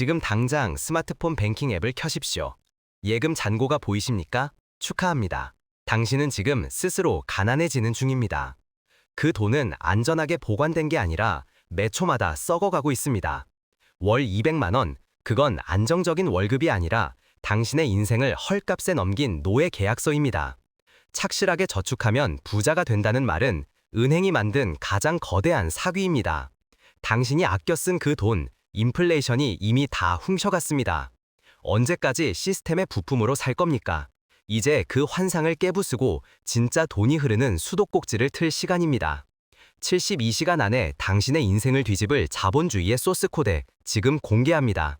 지금 당장 스마트폰 뱅킹 앱을 켜십시오. 예금 잔고가 보이십니까? 축하합니다. 당신은 지금 스스로 가난해지는 중입니다. 그 돈은 안전하게 보관된 게 아니라 매 초마다 썩어가고 있습니다. 월 200만 원, 그건 안정적인 월급이 아니라 당신의 인생을 헐값에 넘긴 노예 계약서입니다. 착실하게 저축하면 부자가 된다는 말은 은행이 만든 가장 거대한 사기입니다. 당신이 아껴 쓴 그 돈, 인플레이션이 이미 다 훔쳐갔습니다. 언제까지 시스템의 부품으로 살 겁니까? 이제 그 환상을 깨부수고 진짜 돈이 흐르는 수도꼭지를 틀 시간입니다. 72시간 안에 당신의 인생을 뒤집을 자본주의의 소스 코드 지금 공개합니다.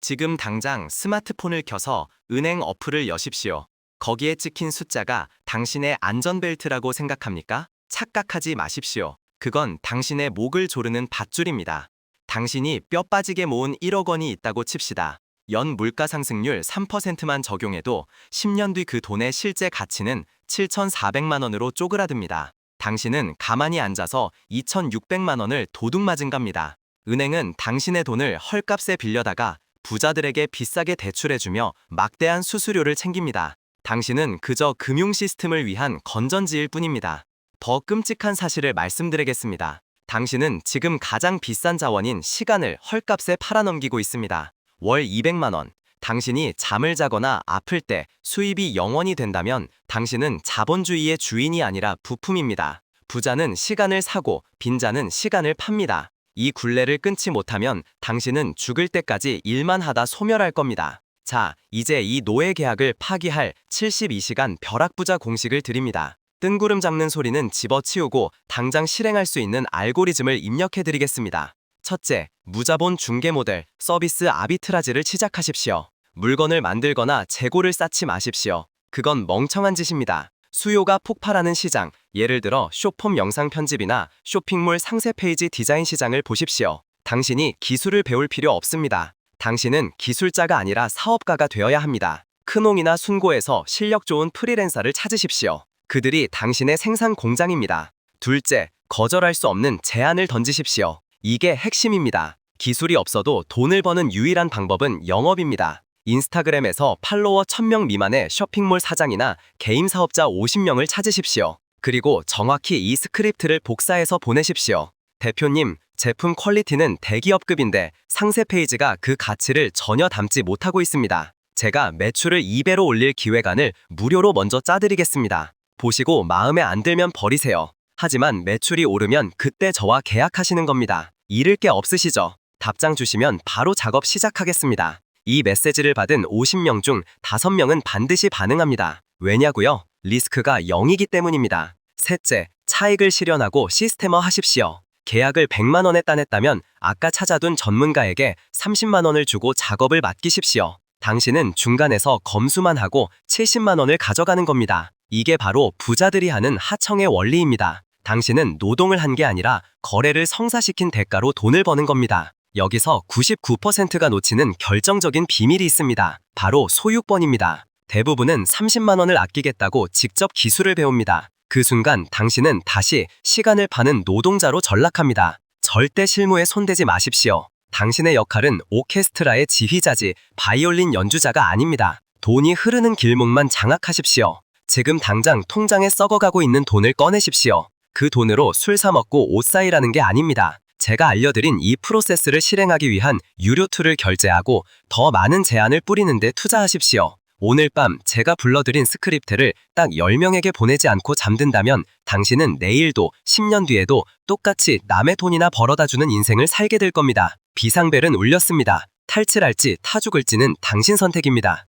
지금 당장 스마트폰을 켜서 은행 어플을 여십시오. 거기에 찍힌 숫자가 당신의 안전벨트라고 생각합니까? 착각하지 마십시오. 그건 당신의 목을 조르는 밧줄입니다. 당신이 뼈 빠지게 모은 1억 원이 있다고 칩시다. 연 물가 상승률 3%만 적용해도 10년 뒤 그 돈의 실제 가치는 7,400만 원으로 쪼그라듭니다. 당신은 가만히 앉아서 2,600만 원을 도둑 맞은 겁니다. 은행은 당신의 돈을 헐값에 빌려다가 부자들에게 비싸게 대출해주며 막대한 수수료를 챙깁니다. 당신은 그저 금융 시스템을 위한 건전지일 뿐입니다. 더 끔찍한 사실을 말씀드리겠습니다. 당신은 지금 가장 비싼 자원인 시간을 헐값에 팔아넘기고 있습니다. 월 200만 원. 당신이 잠을 자거나 아플 때 수입이 0원이 된다면 당신은 자본주의의 주인이 아니라 부품입니다. 부자는 시간을 사고 빈자는 시간을 팝니다. 이 굴레를 끊지 못하면 당신은 죽을 때까지 일만 하다 소멸할 겁니다. 자, 이제 이 노예 계약을 파기할 72시간 벼락부자 공식을 드립니다. 뜬구름 잡는 소리는 집어치우고 당장 실행할 수 있는 알고리즘을 입력해 드리겠습니다. 첫째, 무자본 중개 모델 서비스 아비트라지를 시작하십시오. 물건을 만들거나 재고를 쌓지 마십시오. 그건 멍청한 짓입니다. 수요가 폭발하는 시장, 예를 들어 쇼폼 영상 편집이나 쇼핑몰 상세 페이지 디자인 시장을 보십시오. 당신이 기술을 배울 필요 없습니다. 당신은 기술자가 아니라 사업가가 되어야 합니다. 크농이나 순고에서 실력 좋은 프리랜서를 찾으십시오. 그들이 당신의 생산 공장입니다. 둘째, 거절할 수 없는 제안을 던지십시오. 이게 핵심입니다. 기술이 없어도 돈을 버는 유일한 방법은 영업입니다. 인스타그램에서 팔로워 1000명 미만의 쇼핑몰 사장이나 개인 사업자 50명을 찾으십시오. 그리고 정확히 이 스크립트를 복사해서 보내십시오. 대표님, 제품 퀄리티는 대기업급인데 상세 페이지가 그 가치를 전혀 담지 못하고 있습니다. 제가 매출을 2배로 올릴 기획안을 무료로 먼저 짜드리겠습니다. 보시고 마음에 안 들면 버리세요. 하지만 매출이 오르면 그때 저와 계약하시는 겁니다. 잃을 게 없으시죠? 답장 주시면 바로 작업 시작하겠습니다. 이 메시지를 받은 50명 중 5명은 반드시 반응합니다. 왜냐고요? 리스크가 0이기 때문입니다. 셋째, 차익을 실현하고 시스템화 하십시오. 계약을 100만 원에 따냈다면 아까 찾아둔 전문가에게 30만 원을 주고 작업을 맡기십시오. 당신은 중간에서 검수만 하고 70만 원을 가져가는 겁니다. 이게 바로 부자들이 하는 하청의 원리입니다. 당신은 노동을 한 게 아니라 거래를 성사시킨 대가로 돈을 버는 겁니다. 여기서 99%가 놓치는 결정적인 비밀이 있습니다. 바로 소유권입니다. 대부분은 30만 원을 아끼겠다고 직접 기술을 배웁니다. 그 순간 당신은 다시 시간을 파는 노동자로 전락합니다. 절대 실무에 손대지 마십시오. 당신의 역할은 오케스트라의 지휘자지 바이올린 연주자가 아닙니다. 돈이 흐르는 길목만 장악하십시오. 지금 당장 통장에 썩어가고 있는 돈을 꺼내십시오. 그 돈으로 술 사 먹고 옷 사이라는 게 아닙니다. 제가 알려드린 이 프로세스를 실행하기 위한 유료 툴을 결제하고 더 많은 제안을 뿌리는데 투자하십시오. 오늘 밤 제가 불러드린 스크립트를 딱 10명에게 보내지 않고 잠든다면 당신은 내일도 10년 뒤에도 똑같이 남의 돈이나 벌어다주는 인생을 살게 될 겁니다. 비상벨은 울렸습니다. 탈출할지 타 죽을지는 당신 선택입니다.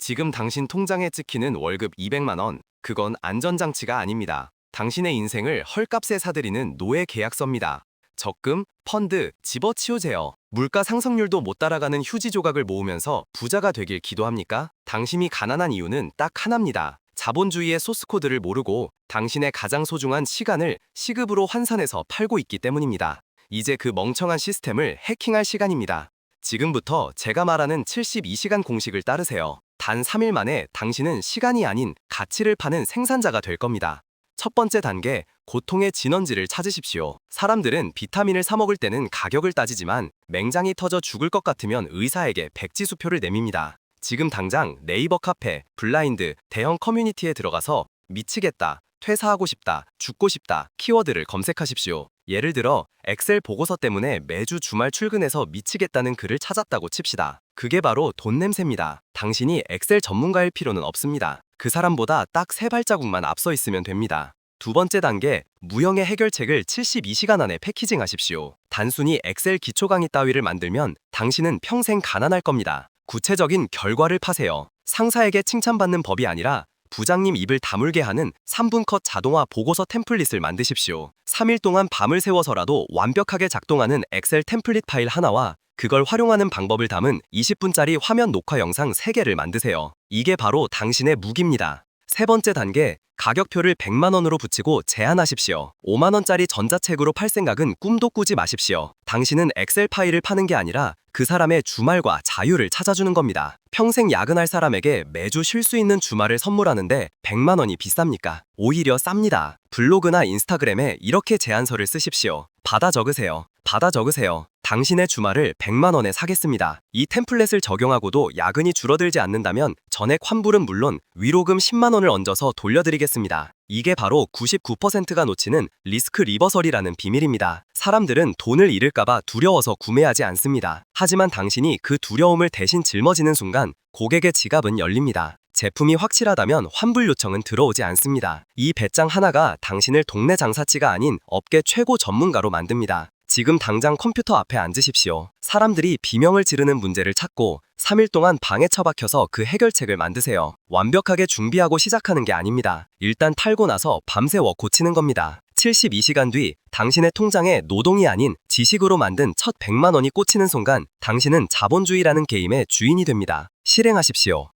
지금 당신 통장에 찍히는 월급 200만 원, 그건 안전장치가 아닙니다. 당신의 인생을 헐값에 사들이는 노예 계약서입니다. 적금, 펀드, 집어치우 제어, 물가 상승률도 못 따라가는 휴지 조각을 모으면서 부자가 되길 기도합니까? 당신이 가난한 이유는 딱 하나입니다. 자본주의의 소스코드를 모르고 당신의 가장 소중한 시간을 시급으로 환산해서 팔고 있기 때문입니다. 이제 그 멍청한 시스템을 해킹할 시간입니다. 지금부터 제가 말하는 72시간 공식을 따르세요. 단 3일 만에 당신은 시간이 아닌 가치를 파는 생산자가 될 겁니다. 첫 번째 단계, 고통의 진원지를 찾으십시오. 사람들은 비타민을 사 먹을 때는 가격을 따지지만 맹장이 터져 죽을 것 같으면 의사에게 백지 수표를 내밉니다. 지금 당장 네이버 카페, 블라인드, 대형 커뮤니티에 들어가서 미치겠다, 퇴사하고 싶다, 죽고 싶다 키워드를 검색하십시오. 예를 들어 엑셀 보고서 때문에 매주 주말 출근해서 미치겠다는 글을 찾았다고 칩시다. 그게 바로 돈 냄새입니다. 당신이 엑셀 전문가일 필요는 없습니다. 그 사람보다 딱 세 발자국만 앞서 있으면 됩니다. 두 번째 단계, 무형의 해결책을 72시간 안에 패키징 하십시오. 단순히 엑셀 기초 강의 따위를 만들면 당신은 평생 가난할 겁니다. 구체적인 결과를 파세요. 상사에게 칭찬받는 법이 아니라 부장님 입을 다물게 하는 3분 컷 자동화 보고서 템플릿을 만드십시오. 3일 동안 밤을 새워서라도 완벽하게 작동하는 엑셀 템플릿 파일 하나와 그걸 활용하는 방법을 담은 20분짜리 화면 녹화 영상 3개를 만드세요. 이게 바로 당신의 무기입니다. 세 번째 단계, 가격표를 100만 원으로 붙이고 제한하십시오. 5만 원짜리 전자책으로 팔 생각은 꿈도 꾸지 마십시오. 당신은 엑셀 파일을 파는 게 아니라 그 사람의 주말과 자유를 찾아주는 겁니다. 평생 야근할 사람에게 매주 쉴 수 있는 주말을 선물하는데 100만 원이 비쌉니까? 오히려 쌉니다. 블로그나 인스타그램에 이렇게 제안서를 쓰십시오. 받아 적으세요. 받아 적으세요. 당신의 주말을 100만 원에 사겠습니다. 이 템플릿을 적용하고도 야근이 줄어들지 않는다면 전액 환불은 물론 위로금 10만 원을 얹어서 돌려드리겠습니다. 이게 바로 99%가 놓치는 리스크 리버설이라는 비밀입니다. 사람들은 돈을 잃을까봐 두려워서 구매하지 않습니다. 하지만 당신이 그 두려움을 대신 짊어지는 순간 고객의 지갑은 열립니다. 제품이 확실하다면 환불 요청은 들어오지 않습니다. 이 배짱 하나가 당신을 동네 장사치가 아닌 업계 최고 전문가로 만듭니다. 지금 당장 컴퓨터 앞에 앉으십시오. 사람들이 비명을 지르는 문제를 찾고 3일 동안 방에 처박혀서 그 해결책을 만드세요. 완벽하게 준비하고 시작하는 게 아닙니다. 일단 탈고 나서 밤새워 고치는 겁니다. 72시간 뒤 당신의 통장에 노동이 아닌 지식으로 만든 첫 100만 원이 꽂히는 순간 당신은 자본주의라는 게임의 주인이 됩니다. 실행하십시오.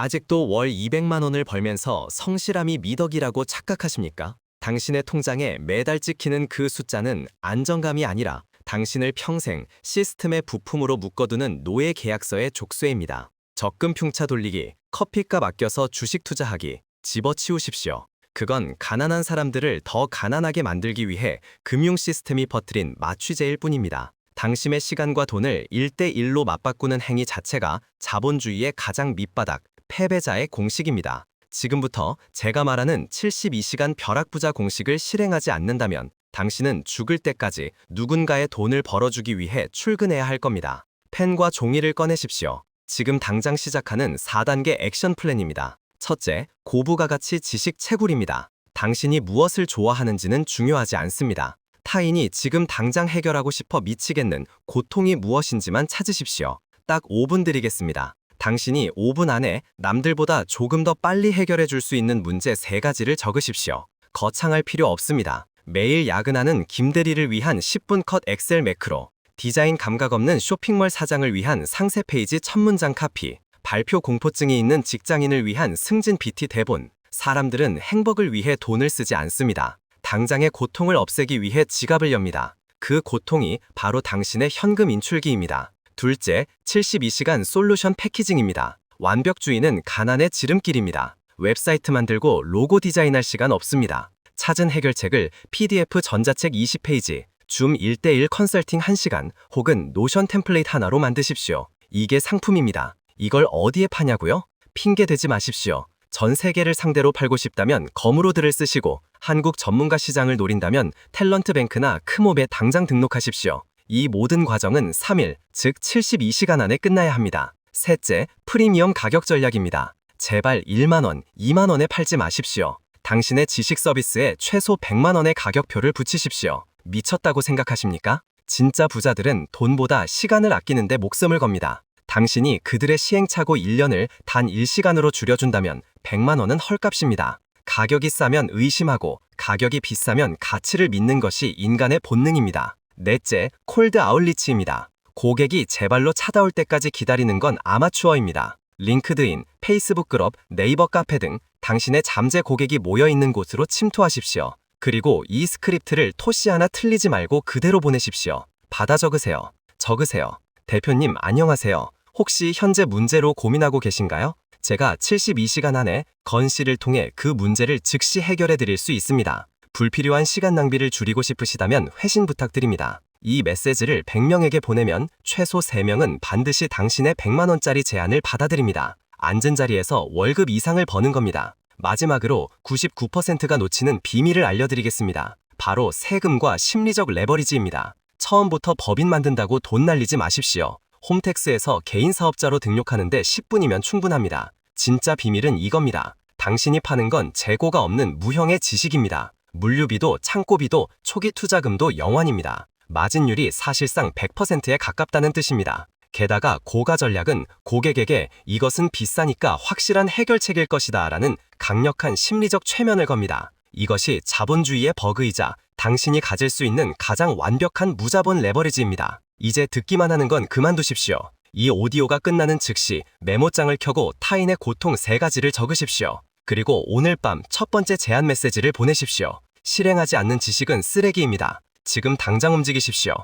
아직도 월 200만 원을 벌면서 성실함이 미덕이라고 착각하십니까? 당신의 통장에 매달 찍히는 그 숫자는 안정감이 아니라 당신을 평생 시스템의 부품으로 묶어두는 노예 계약서의 족쇄입니다. 적금 흉차 돌리기, 커피값 아껴서 주식 투자하기, 집어치우십시오. 그건 가난한 사람들을 더 가난하게 만들기 위해 금융 시스템이 퍼뜨린 마취제일 뿐입니다. 당신의 시간과 돈을 1대1로 맞바꾸는 행위 자체가 자본주의의 가장 밑바닥, 패배자의 공식입니다. 지금부터 제가 말하는 72시간 벼락부자 공식을 실행하지 않는다면 당신은 죽을 때까지 누군가의 돈을 벌어주기 위해 출근해야 할 겁니다. 펜과 종이를 꺼내십시오. 지금 당장 시작하는 4단계 액션 플랜입니다. 첫째, 고부가 가치 지식 채굴입니다. 당신이 무엇을 좋아하는지는 중요하지 않습니다. 타인이 지금 당장 해결하고 싶어 미치겠는 고통이 무엇인지만 찾으십시오. 딱 5분 드리겠습니다. 당신이 5분 안에 남들보다 조금 더 빨리 해결해 줄 수 있는 문제 3가지를 적으십시오. 거창할 필요 없습니다. 매일 야근하는 김대리를 위한 10분 컷 엑셀 매크로, 디자인 감각 없는 쇼핑몰 사장을 위한 상세 페이지 첫 문장 카피, 발표 공포증이 있는 직장인을 위한 승진 BT 대본. 사람들은 행복을 위해 돈을 쓰지 않습니다. 당장의 고통을 없애기 위해 지갑을 엽니다. 그 고통이 바로 당신의 현금 인출기입니다. 둘째, 72시간 솔루션 패키징입니다. 완벽주의는 가난의 지름길입니다. 웹사이트 만들고 로고 디자인할 시간 없습니다. 찾은 해결책을 PDF 전자책 20페이지, 줌 1대1 컨설팅 1시간 혹은 노션 템플릿 하나로 만드십시오. 이게 상품입니다. 이걸 어디에 파냐고요? 핑계 대지 마십시오. 전 세계를 상대로 팔고 싶다면 거무로들을 쓰시고 한국 전문가 시장을 노린다면 탤런트 뱅크나 크몹에 당장 등록하십시오. 이 모든 과정은 3일, 즉 72시간 안에 끝나야 합니다. 셋째, 프리미엄 가격 전략입니다. 제발 1만원, 2만원에 팔지 마십시오. 당신의 지식 서비스에 최소 100만원의 가격표를 붙이십시오. 미쳤다고 생각하십니까? 진짜 부자들은 돈보다 시간을 아끼는데 목숨을 겁니다. 당신이 그들의 시행착오 1년을 단 1시간으로 줄여준다면 100만원은 헐값입니다. 가격이 싸면 의심하고 가격이 비싸면 가치를 믿는 것이 인간의 본능입니다. 넷째, 콜드 아울리치입니다. 고객이 제발로 찾아올 때까지 기다리는 건 아마추어입니다. 링크드인, 페이스북 그룹, 네이버 카페 등 당신의 잠재 고객이 모여 있는 곳으로 침투하십시오. 그리고 이 스크립트를 토시 하나 틀리지 말고 그대로 보내십시오. 받아 적으세요. 적으세요. 대표님 안녕하세요. 혹시 현재 문제로 고민하고 계신가요? 제가 72시간 안에 건씨를 통해 그 문제를 즉시 해결해 드릴 수 있습니다. 불필요한 시간 낭비를 줄이고 싶으시다면 회신 부탁드립니다. 이 메시지를 100명에게 보내면 최소 3명은 반드시 당신의 100만원짜리 제안을 받아들입니다. 앉은 자리에서 월급 이상을 버는 겁니다. 마지막으로 99%가 놓치는 비밀을 알려드리겠습니다. 바로 세금과 심리적 레버리지입니다. 처음부터 법인 만든다고 돈 날리지 마십시오. 홈택스에서 개인 사업자로 등록하는데 10분이면 충분합니다. 진짜 비밀은 이겁니다. 당신이 파는 건 재고가 없는 무형의 지식입니다. 물류비도 창고비도 초기 투자금도 영원입니다. 마진율이 사실상 100%에 가깝다는 뜻입니다. 게다가 고가 전략은 고객에게 이것은 비싸니까 확실한 해결책일 것이다 라는 강력한 심리적 최면을 겁니다. 이것이 자본주의의 버그이자 당신이 가질 수 있는 가장 완벽한 무자본 레버리지입니다. 이제 듣기만 하는 건 그만두십시오. 이 오디오가 끝나는 즉시 메모장을 켜고 타인의 고통 세 가지를 적으십시오. 그리고 오늘 밤 첫 번째 제안 메시지를 보내십시오. 실행하지 않는 지식은 쓰레기입니다. 지금 당장 움직이십시오.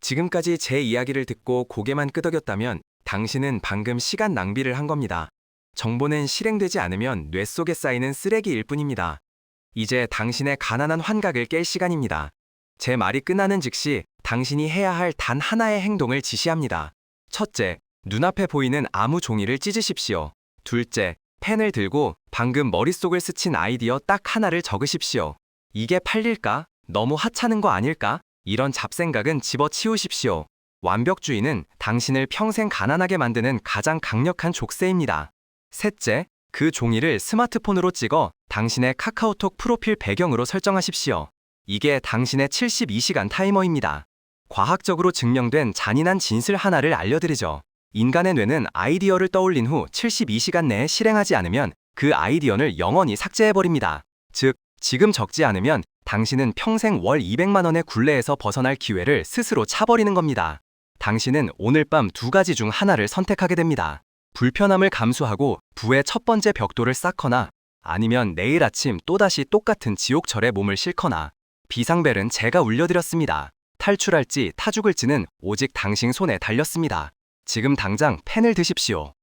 지금까지 제 이야기를 듣고 고개만 끄덕였다면 당신은 방금 시간 낭비를 한 겁니다. 정보는 실행되지 않으면 뇌 속에 쌓이는 쓰레기일 뿐입니다. 이제 당신의 가난한 환각을 깰 시간입니다. 제 말이 끝나는 즉시 당신이 해야 할 단 하나의 행동을 지시합니다. 첫째, 눈앞에 보이는 아무 종이를 찢으십시오. 둘째, 펜을 들고 방금 머릿속을 스친 아이디어 딱 하나를 적으십시오. 이게 팔릴까? 너무 하찮은 거 아닐까? 이런 잡생각은 집어치우십시오. 완벽주의는 당신을 평생 가난하게 만드는 가장 강력한 족쇄입니다. 셋째, 그 종이를 스마트폰으로 찍어 당신의 카카오톡 프로필 배경으로 설정하십시오. 이게 당신의 72시간 타이머입니다. 과학적으로 증명된 잔인한 진실 하나를 알려드리죠. 인간의 뇌는 아이디어를 떠올린 후 72시간 내에 실행하지 않으면 그 아이디어를 영원히 삭제해버립니다. 즉, 지금 적지 않으면 당신은 평생 월 200만 원의 굴레에서 벗어날 기회를 스스로 차버리는 겁니다. 당신은 오늘 밤 두 가지 중 하나를 선택하게 됩니다. 불편함을 감수하고 부의 첫 번째 벽돌을 쌓거나 아니면 내일 아침 또다시 똑같은 지옥철에 몸을 싣거나 비상벨은 제가 울려드렸습니다. 탈출할지 타 죽을지는 오직 당신 손에 달렸습니다. 지금 당장 펜을 드십시오.